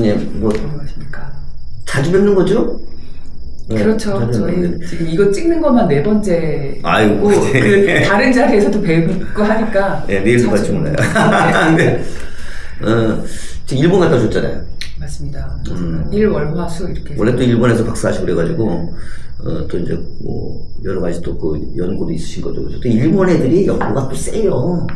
교수님 뭐 안녕하십니까. 자주 뵙는 거죠? 네, 그렇죠. 저희. 지금 이거 찍는 것만 네 번째. 아이고, 네. 그 다른 자리에서도 뵙고 하니까. 네, 자주 같이 몰라요. 네, 근데 어, 지금 일본 갔다 오셨잖아요. 맞습니다. 음. 일월화수 이렇게. 원래 또 일본에서 박사하시고 그래가지고 어, 또 이제 뭐 여러 가지 또 그 연구도 있으신 거죠. 또 일본 애들이 연구가 또 세요.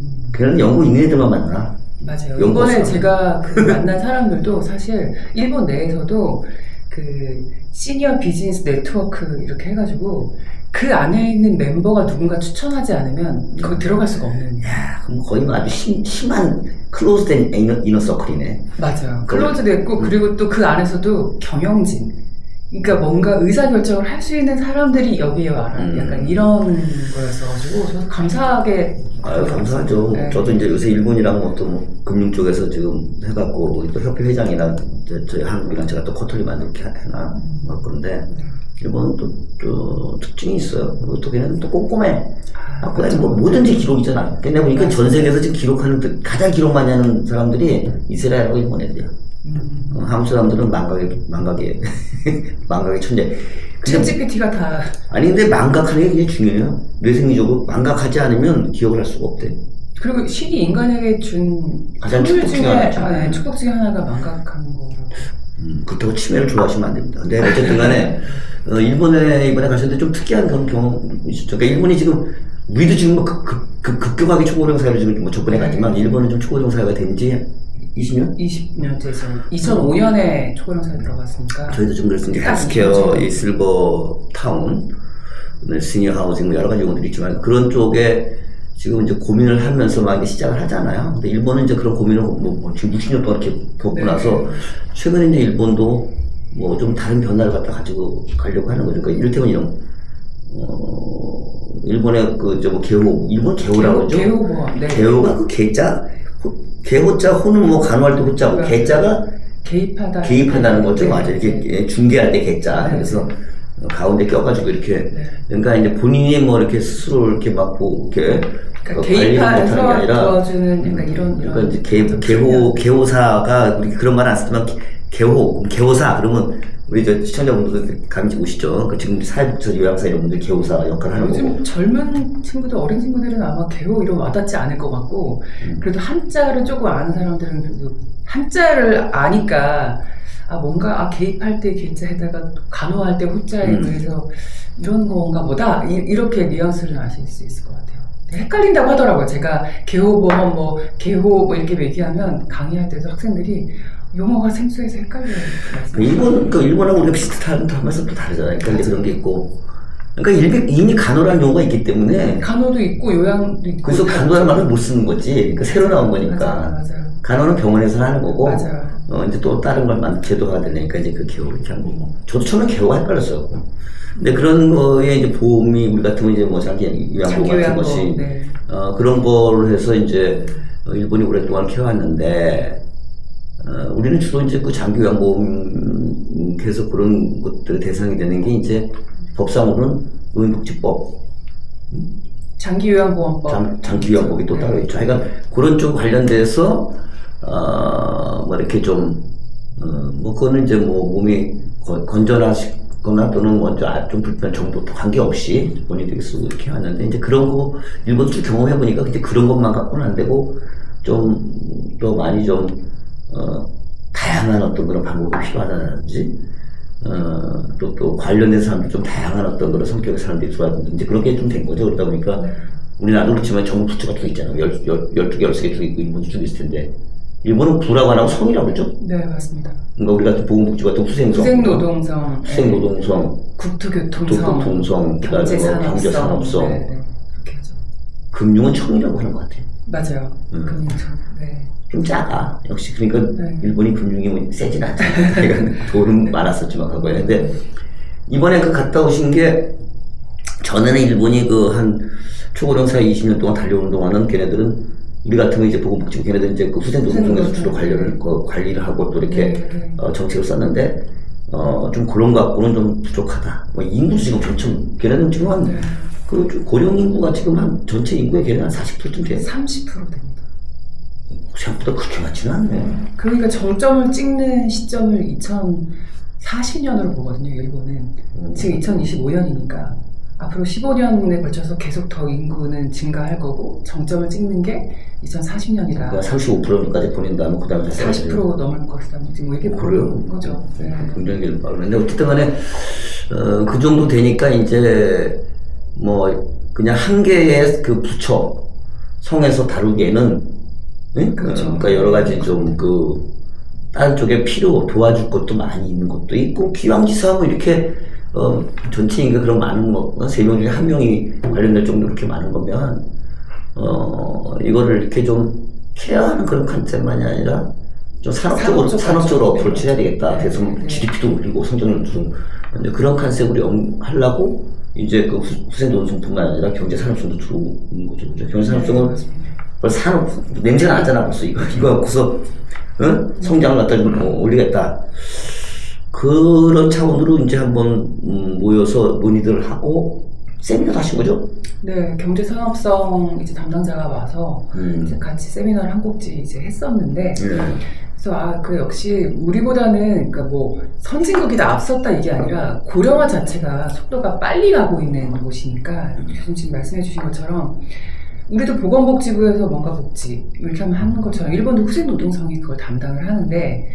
음, 그런 연구 있는 애들만 만나. 맞아요. 이번에 제가 그 만난 사람들도 사실 일본 내에서도 그 시니어 비즈니스 네트워크 이렇게 해가지고 그 안에 있는 멤버가 누군가 추천하지 않으면 거기 들어갈 수가 없는. 야, 그럼 거의 뭐 아주 심, 심한 클로즈된 이너, 이너 서클이네. 맞아요. 있고 그리고 또 그 안에서도 경영진. 그러니까 뭔가 의사 결정을 할 수 있는 사람들이 여기에 와라. 음. 약간 이런 거였어가지고 저도 감사하게. 아유, 감사하죠. 네. 저도 이제 요새 일본이랑 뭐또 뭐 금융 쪽에서 지금 해갖고 우리 또 협회 회장이랑 저, 저희 한국이랑 제가 또 커터리 만들게 해나 뭐 그런데 일본은 또, 또 특징이 있어요. 그리고 또 걔네는 또 꼼꼼해. 아, 그냥 뭐 뭐든지 기록이잖아. 걔네 보니까 전 세계에서 지금 기록하는 데- 가장 기록 많이 하는 사람들이 이스라엘하고 일본 애들이야. 음. 어, 한국 사람들은 망각의 망각의 망각의 천재. 챗GPT가 다 아니 근데 망각하는 게 굉장히 중요해요. 뇌생리적으로 망각하지 않으면 기억을 할 수가 없대. 그리고 신이 인간에게 준 가장 축복 중에 중에 하나죠. 아, 네, 축복 중에 하나가 망각하는 거라고. 음, 그렇다고 치매를 좋아하시면 안 됩니다. 근데 어쨌든 간에, 어, 일본에 이번에 가셨는데 좀 특이한 그런 경험이 있었죠. 그러니까 일본이 지금, 우리도 지금 뭐 급, 급, 급, 급격하게 초고령 사회로 지금 뭐 접근해 갔지만, 일본은 좀 초고령 사회가 된지 20년? 20년째 저 2005년에 초고령사에 들어갔으니까 저희도 지금 그랬으니 딱 헬스케어, 이거죠. 이 실버 타운, 시니어 하우징 뭐 여러 가지 용어들이 있지만, 그런 쪽에 지금 이제 고민을 하면서 막 시작을 하잖아요. 근데 일본은 이제 그런 고민을 뭐, 뭐 지금 60년 동안 이렇게 겪고 네. 나서, 최근에 이제 일본도 뭐 좀 다른 변화를 갖다 가지고 가려고 하는 거죠. 그러니까 이를테면 이런, 어, 일본의 그, 저 뭐, 개호, 일본 개호라고 그러죠? 개호보험 네. 개호가 그 개자, 호- 개호자, 호는 뭐 간호할 때 호자고, 네. 개자가 개입하다 개입한다는 거죠. 네. 맞아요. 이렇게 중계할 때 개자. 네. 그래서 가운데 껴가지고 이렇게. 네. 그러니까 이제 본인이 뭐 이렇게 스스로 이렇게 막고, 이렇게. 그러니까 어, 관리를 못하는 게 아니라 도와주는 약간 이런 그러니까 이런 이제 개, 개호, 개호사가, 우리 그런 말 안 쓰지만, 개- 개호, 개호사, 그러면 우리 저 시청자분들도 감지 오시죠? 그 지금 사회복지 요양사 이런 분들 개호사 역할을 하는 거고. 요즘 젊은 친구들 어린 친구들은 아마 개호 이름 와닿지 않을 것 같고 음. 그래도 한자를 조금 아는 사람들은 그래도 한자를 아니까 아 뭔가 아 개입할 때 개자에다가 간호할 때 호자에 음. 의해서 이런 건가 보다 이, 이렇게 뉘앙스를 아실 수 있을 것 같아요. 헷갈린다고 하더라고요. 제가 개호보험 뭐 개호 뭐 이렇게 얘기하면 강의할 때도 학생들이 용어가 생소해서 헷갈려요. 그 일본, 그 일본하고 우리가 비슷한 하면서 또 다르잖아요. 그러니까 그런 게 있고. 그러니까 일백, 이미 간호라는 용어가 있기 때문에 간호도 있고 요양도 있고 그래서 간호라는 말을 못 쓰는 거지. 그러니까 새로 나온 맞아요, 거니까. 맞아요. 간호는 병원에서 하는 거고, 맞아요. 어, 이제 또 다른 걸 만, 제도가 되니까 이제 그 개호 이렇게 한 거고. 저도 처음에 개호가 헷갈렸어요. 근데 그런 거에 이제 보험이, 우리 같으면 이제 뭐 장기 요양보 같은 장기요양보, 것이, 네. 어, 그런 걸로 해서 이제 어, 일본이 오랫동안 키워왔는데, 어, 우리는 주로 이제 그 장기 요양보험에서 그런 것들의 대상이 되는 게 이제 법상으로는 노인복지법, 장기요양보험법. 장, 장기요양법이 또 네. 따로 있죠. 하여간 그런 쪽 관련돼서 어, 뭐 이렇게 좀, 어, 뭐 그거는 이제 뭐 몸이 건- 건전하시거나 또는 먼저 아, 좀 불편 정도도 관계없이 본인들이 쓰고 이렇게 하는데 이제 그런 거 일본 쭉 경험해 보니까 이제 그런 것만 갖고는 안 되고 좀또 많이 좀 어, 다양한 어떤 그런 방법이 필요하다든지 어, 또, 또 관련된 사람들 좀 다양한 어떤 그런 성격의 사람들이 들어왔는지 그런 게 좀 된 거죠. 그러다 보니까 우리나라도 그렇지만 전국 부처가 두 있잖아요. 열, 열, 열두 개, 열세 개 두 있고, 일본도 두 있을 텐데. 일본은 부라고 안 하고 성이라고 그러죠? 네, 맞습니다. 그러니까 우리 같은 보건복지 같은 후생성. 후생노동성, 후생노동성, 국토교통성, 도덕통성, 그다음에 뭐 경제산업성, 경제산업성. 네, 네. 금융은 청이라고 하는 것 같아요. 맞아요. 음. 금융청. 네. 좀 작아. 역시 그러니까 네. 일본이 금융이 뭐 세진 않잖아요. 그러니까 돈은 많았었지만 과거에. 근데 이번에 그 갔다 오신 게 전에는 일본이 그 한 초고령 사회 20년 동안 달려오는 동안은 걔네들은 우리 같으면 이제 보건복지부 걔네들은 이제 그 후생노동성에서 주로 관리를 그 관리를 하고 또 이렇게 네, 네. 어, 정책을 썼는데 어, 좀 그런 거 갖고는 좀 부족하다. 뭐 인구 지금 전체 걔네는 지금 한 네. 그 고령 인구가 지금 한 전체 인구의 걔네 한 40%쯤 돼. 30% 됩니다. 생각보다 그렇게 많지는 않네. 그러니까 정점을 찍는 시점을 2040년으로 보거든요, 일본은. 음. 지금 2025년이니까 앞으로 15년에 걸쳐서 계속 더 인구는 증가할 거고 정점을 찍는 게 2040년이다. 그러니까 35%까지 보낸 다음에 그 다음에 40% 넘을 것이다. 지금 뭐 이렇게 그래요? 보는 거죠. 네. 굉장히 빠르는데 어쨌든 간에 어, 그 정도 되니까 이제 뭐 그냥 한 개의 그 부처 성에서 다루기에는 응? 그렇죠. 어, 그러니까 여러 가지 좀 그 다른 쪽에 필요 도와줄 것도 많이 있는 것도 있고 기왕지사하고 이렇게 어, 전체 인가 그런 많은 거세 명 중에 한 명이 관련될 정도로 이렇게 많은 거면 어 이거를 이렇게 좀 케어하는 그런 관점만이 아니라 좀 산업적으로 산업적 산업적으로. 어프로치 해야 되겠다. 네. 그래서 뭐 네. GDP도 올리고 성장률도 이제 그런 컨셉으로 영- 하려고 이제 그 후- 후세 논성뿐만 아니라 경제 산업성도 들어오는 거죠. 경제 산업성은 맞 벌써 산업 냄새가 나잖아 벌써 이거 이거 갖고서 응? 성장을 갖다 좀뭐 올리겠다. 그런 차원으로 이제 한번 음, 모여서 논의들을 하고 세미나도 하신 거죠? 네, 경제 산업성 이제 담당자가 와서 음. 이제 같이 세미나를 한 곡지 이제 했었는데 네. 그래서 아 그 역시 우리보다는 그러니까 뭐 선진국이 다 앞섰다 이게 아니라 고령화 자체가 속도가 빨리 가고 있는 곳이니까 교수님 지금 말씀해주신 것처럼 우리도 보건복지부에서 뭔가 복지 이렇게 하면 하는 것처럼 일본도 후생노동성이 그걸 담당을 하는데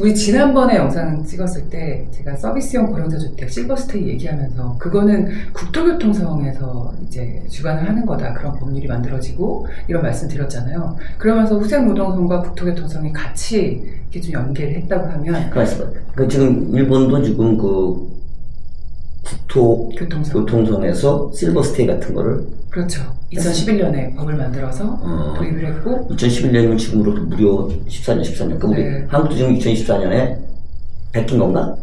우리 지난번에 영상 찍었을 때 제가 서비스형 고령자 주택 실버스테이 얘기하면서 그거는 국토교통성에서 이제 주관을 하는 거다 그런 법률이 만들어지고 이런 말씀 드렸잖아요. 그러면서 후생노동성과 국토교통성이 같이 이렇게 좀 연계를 했다고 하면 있어봐. 그 지금 일본도 지금 그 국토 교통성 교통성에서 실버스테이 같은 거를 그렇죠. 2011년에 법을 만들어서 어, 도입을 했고 2011년이면 지금으로 무려 14년, 13년. 그럼 우리 네. 한국도 지금 2024년에 베낀 건가?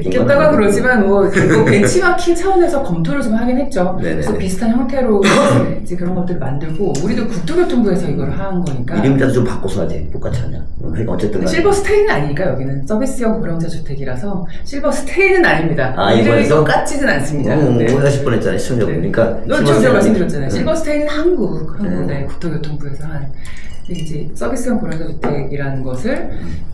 꼈다고 건 그러지만 뭐, 뭐 벤치마킹 차원에서 검토를 좀 하긴 했죠. 네네네. 그래서 비슷한 형태로 이제 그런 것들을 만들고 우리도 국토교통부에서 이걸 한 거니까 이름이라도 좀 바꿔서 하지. 똑같이 하냐. 그러니까 어쨌든. 실버 스테이는 아니니까 여기는 서비스형 고령자 주택이라서 실버 스테이는 아닙니다. 아, 이름이 똑같지는 않습니다. 음, 네. 오해하실 뻔했잖아요, 시청자분. 네. 그러니까. 너 실버스테이는- 제가 말씀드렸잖아요. 음. 실버 스테이는 한국, 한국 음. 네, 국토교통부에서 한 이제 서비스형 고령자 주택이라는 것을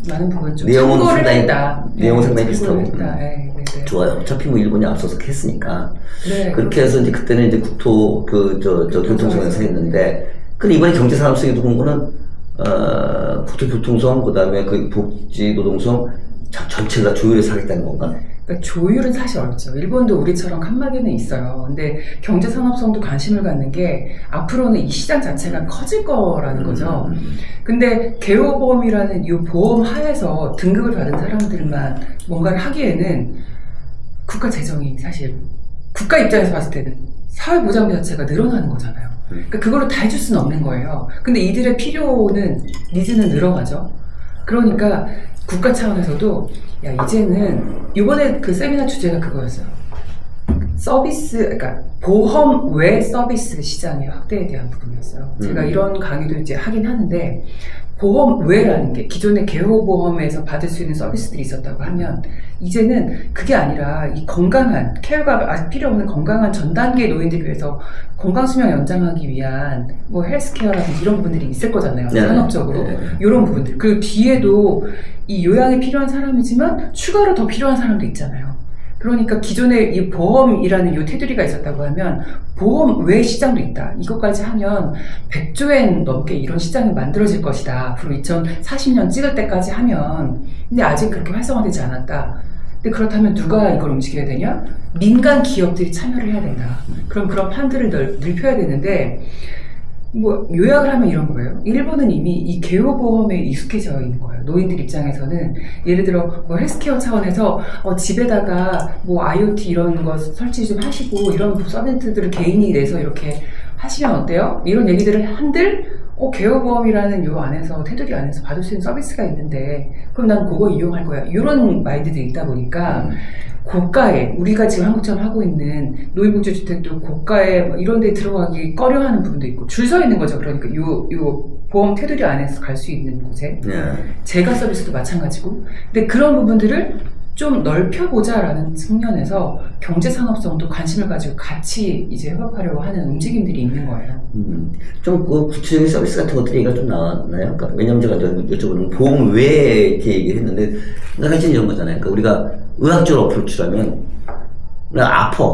많은 부분 좀 내용은 참고를 상당히- 했다. 내용은 상당히 참고를 비슷하고. 했다. 네, 네, 네. 좋아요. 어차피 뭐 일본이 앞서서 했으니까. 네, 그렇게 해서 이제 그때는 이제 국토, 그, 저, 저, 교통성에서 했는데, 근데 이번에 경제산업성에 들어온 거는, 어, 국토교통성, 그 다음에 그 복지노동성, 자- 전체를 다 조율해서 하겠다는 건가? 그러니까 조율은 사실 어렵죠. 일본도 우리처럼 칸막이는 있어요. 근데 경제 산업성도 관심을 갖는 게 앞으로는 이 시장 자체가 커질 거라는 거죠. 음, 근데 개호보험이라는 이 보험 하에서 등급을 받은 사람들만 뭔가를 하기에는 국가 재정이 사실 국가 입장에서 봤을 때는 사회 보장비 자체가 늘어나는 거잖아요. 그러니까 그거를 다 해줄 수는 없는 거예요. 근데 이들의 필요는 니즈는 늘어가죠. 그러니까 국가 차원에서도 야 이제는 이번에 그 세미나 주제가 그거였어요. 서비스, 그러니까 보험 외 서비스 시장의 확대에 대한 부분이었어요. 제가 음. 이런 강의도 이제 하긴 하는데 보험 외라는 게 기존의 개호보험에서 받을 수 있는 서비스들이 있었다고 하면 이제는 그게 아니라 이 건강한 케어가 아직 필요 없는 건강한 전 단계 노인들을 위해서 건강 수명 연장하기 위한 뭐 헬스케어라든지 이런 부분들이 있을 거잖아요. 네. 산업적으로 네. 이런 부분들 그 뒤에도 이 요양이 필요한 사람이지만 추가로 더 필요한 사람도 있잖아요. 그러니까 기존에 이 보험이라는 요 테두리가 있었다고 하면 보험 외 시장도 있다. 이것까지 하면 100조엔 넘게 이런 시장이 만들어질 것이다. 앞으로 2040년 찍을 때까지 하면. 근데 아직 그렇게 활성화되지 않았다. 근데 그렇다면 누가 이걸 움직여야 되냐? 민간 기업들이 참여를 해야 된다. 그럼 그런 판들을 늘, 넓혀야 되는데, 뭐, 요약을 하면 이런 거예요. 일본은 이미 이 개호보험에 익숙해져 있는 거예요. 노인들 입장에서는. 예를 들어, 뭐 헬스케어 차원에서 어, 집에다가 뭐 IoT 이런 거 설치 좀 하시고, 이런 서비스들을 개인이 내서 이렇게 하시면 어때요? 이런 얘기들을 한들, 어, 개호보험이라는 요 안에서, 테두리 안에서 받을 수 있는 서비스가 있는데, 그럼 난 그거 이용할 거야. 이런 마인드들이 있다 보니까, 음. 고가에 우리가 지금 한국처럼 하고 있는 노인복지 주택도 고가에 뭐 이런 데 들어가기 꺼려하는 부분도 있고 줄 서 있는 거죠. 그러니까 요, 요 보험 테두리 안에서 갈 수 있는 곳에 네. 재가 서비스도 마찬가지고 근데 그런 부분들을 좀 넓혀보자라는 측면에서 경제 산업성도 관심을 가지고 같이 이제 협업하려고 하는 움직임들이 있는 거예요. 음, 좀그 구체적인 서비스 같은 것들이 얘기가 좀 나왔나요? 그러니까 왜냐면 제가 좀 여쭤보는 보험 외에 이렇게 얘기를 했는데, 그러니까 사실 이런 거잖아요. 그러니까 우리가 의학적으로 어프로치라면, 나 아파.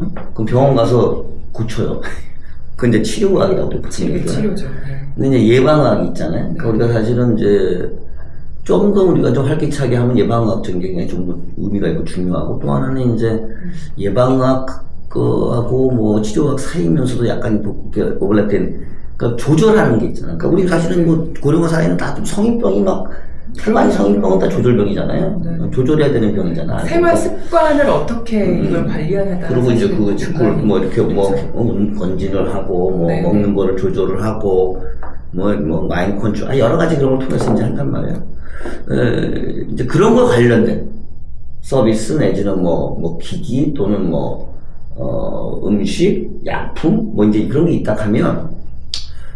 응? 그럼 병원 가서 고쳐요. 그건 이제 치료의학이라고 보통 해요. 치료죠. 네. 근데 이제 예방의학이 있잖아요. 그러니까 네. 우리가 사실은 이제 좀 더 우리가 좀 활기차게 하면 예방의학적인 게 굉장히 좀 의미가 있고 중요하고 또 하나는 이제 예방의학 그하고 뭐 치료의학 사이면서도 약간 뭐 이렇게 오버랩된 그러니까 조절하는 게 있잖아요. 그러니까 우리 사실은 뭐 고령화 사회는 다 좀 성인병이 막 탈만이 성인병은 다 조절병이잖아요. 네. 조절해야 되는 병이잖아. 생활 습관을 어떻게 음. 이걸 관리하냐에 따라서 그리고 이제 그 건강이 뭐 이렇게 뭐 그렇죠. 어, 건진을 하고 뭐 네. 먹는 거를 조절을 하고 뭐, 뭐 마인 컨트롤 아, 여러 가지 그런 걸 통해서 이제 한단 말이에요. 에, 이제 그런 거 관련된 서비스 내지는 뭐, 뭐 기기 또는 뭐 어, 음식, 약품 뭐 이제 그런 게 있다 하면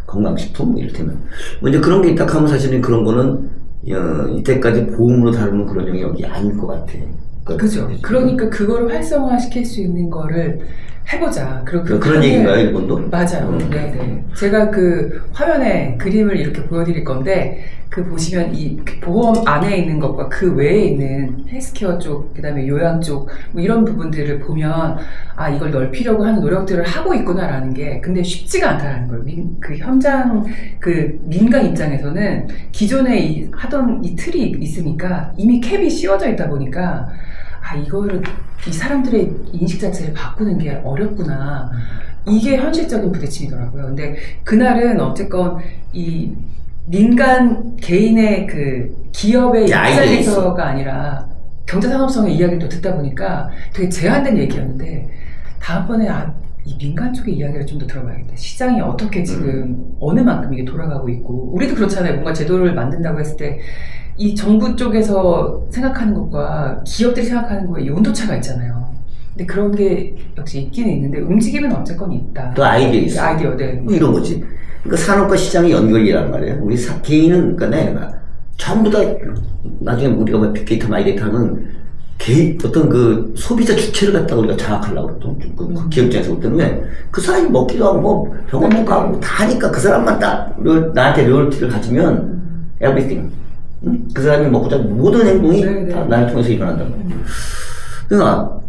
건강식품 뭐 이를테면 뭐 이제 그런 게 있다 하면 사실은 그런 거는 어, 이때까지 보험으로 다루는 그런 영역이 아닐 것 같아. 그죠. 그러니까 그거를 활성화시킬 수 있는 거를 해보자. 그리고 그, 그런 얘기인가요, 일본도? 맞아요. 음. 네네. 제가 그 화면에 그림을 이렇게 보여드릴 건데, 그 보시면 이 보험 안에 있는 것과 그 외에 있는 헬스케어 쪽, 그 다음에 요양 쪽, 뭐 이런 부분들을 보면, 아, 이걸 넓히려고 하는 노력들을 하고 있구나라는 게, 근데 쉽지가 않다라는 거예요. 민- 그 현장, 그 민간 입장에서는 기존에 이- 하던 이 틀이 있으니까 이미 캡이 씌워져 있다 보니까, 아, 이거를 이 사람들의 인식 자체를 바꾸는 게 어렵구나. 이게 현실적인 부딪힘이더라고요. 근데 그날은 어쨌건 이 민간 개인의 그 기업의 입장에서가 아니라 경제 산업성의 이야기를 또 듣다 보니까 되게 제한된 얘기였는데 다음번에 아, 이 민간 쪽의 이야기를 좀 더 들어봐야겠다. 시장이 어떻게 지금 어느 만큼 이게 돌아가고 있고 우리도 그렇잖아요. 뭔가 제도를 만든다고 했을 때 이 정부 쪽에서 생각하는 것과 기업들이 생각하는 거에 이 온도차가 있잖아요. 근데 그런 게 역시 있기는 있는데 움직임은 어쨌건 있다. 또 아이디어 있어. 아이디어, 네. 뭐 이런 거지. 그러니까 산업과 시장의 연결이란 말이에요. 우리 사- 개인은, 그러니까 내가 전부 다 나중에 우리가 뭐 빅데이터, 마이데이터 하면 개인, 어떤 그 소비자 주체를 갖다가 우리가 장악하려고 그랬던 그, 그 음. 기업 입장에서 볼 때는 왜? 그 사람이 먹기도 하고 뭐 병원도 네. 가고 다 하니까 그 사람만 딱 로- 나한테 로열티를 가지면 everything. 응? 그 사람이 먹고 자고 모든 행동이 네, 네. 다 나를 통해서 일어난단 말이야. 그러니까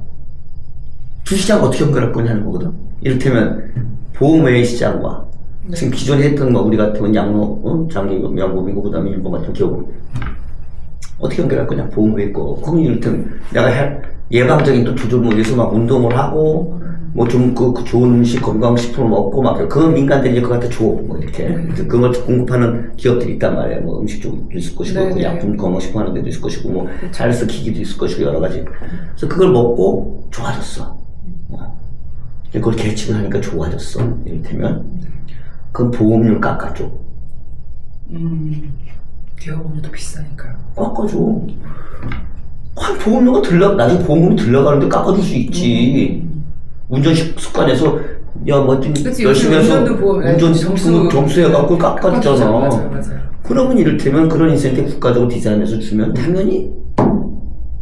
주시장 어떻게 연결할 거냐는 거거든. 이를테면 보험 외의 시장과 네. 지금 기존에 했던 거 우리 같은 양로, 어? 장기고, 양고이고 그다음에 일본 같은 기업 어떻게 연결할 거냐? 보험 외의 거. 그럼 이를테면 내가 할 예방적인 또 조절을 위해서 막 운동을 하고 뭐 좀 그 좋은 음식 건강식품을 먹고 막 그건 민간들이 것 같아 줘. 뭐 이렇게 네. 그걸 공급하는 기업들이 있단 말이에요. 뭐 음식 쪽도 있을 것이고 네, 그 네. 약품 건강식품 하는 데도 있을 것이고 뭐 그렇죠. 자연스 기기도 있을 것이고 여러 가지. 그래서 그걸 먹고 좋아졌어. 어. 그걸 계측을 하니까 좋아졌어. 이를테면 그럼 보험료 깎아줘. 음, 기업음료도 비싸니까요. 깎아줘. 아, 보험료가 들러, 나중에 보험금이 들러가는데 깎아줄 수 있지. 운전 식- 습관에서, 야, 뭐, 좀 그치, 열심히 해서 운전도 보험, 운전 점수- 점수, 점수 해갖고 깎아주잖아. 그러면 이를테면 그런 인센티브 국가적으로 디자인해서 주면 당연히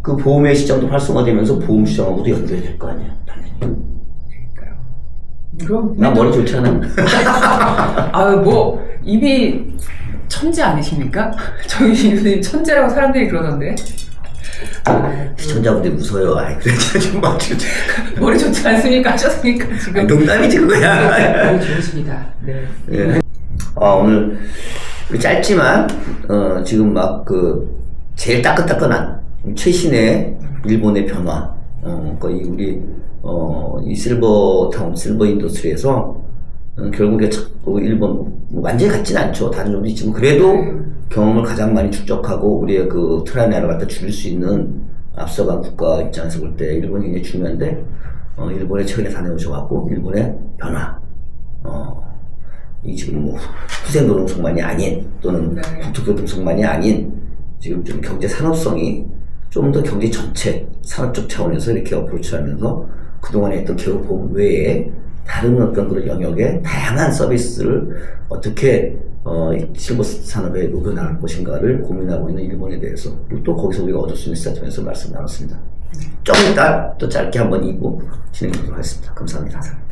그 보험의 시장도 활성화되면서 보험 시장하고도 연결될 거 아니야. 당연히. 그럼 나 머리 좋지 않아? 아, 뭐 이미 천재 아니십니까? 저희 교수님 천재라고 사람들이 그러던데. 시청자분들 웃어요. 아이, 그래, 좀 맞추 머리 좋지 않습니까? 하셨으니까 지금. 농담이지, 그거야. 머리 좋으십니다. 네. 예. 아, 오늘 짧지만 어, 지금 막 그 제일 따끈따끈한 최신의 일본의 변화, 어, 거의 우리 어, 이 실버 타운, 실버 인더스트리에서 어, 결국에 참- 그 일본 뭐 완전히 같지는 않죠. 다른 점도 있지만 그래도 네. 경험을 가장 많이 축적하고 우리의 그 트라이나를 갖다 줄일 수 있는 앞서간 국가 입장에서 볼 때 일본이 굉장히 중요한데 어, 일본에 최근에 다녀오셔갖고 일본의 변화 어, 이 지금 뭐 후세 노동성만이 아닌 또는 네. 국토교통성만이 아닌 지금 좀 경제 산업성이 좀 더 경제 전체 산업적 차원에서 이렇게 어프로치하면서 그동안에 했던 기업보험 외에 다른 어떤 그런 영역의 다양한 서비스를 어떻게 어, 이 실버 산업에 녹여나갈 것인가를 고민하고 있는 일본에 대해서 또 거기서 우리가 얻을 수 있는 시사점에서 말씀 나눴습니다. 조금 이따 또 짧게 한번 2부 진행해 보도록 하겠습니다. 감사합니다. 감사합니다.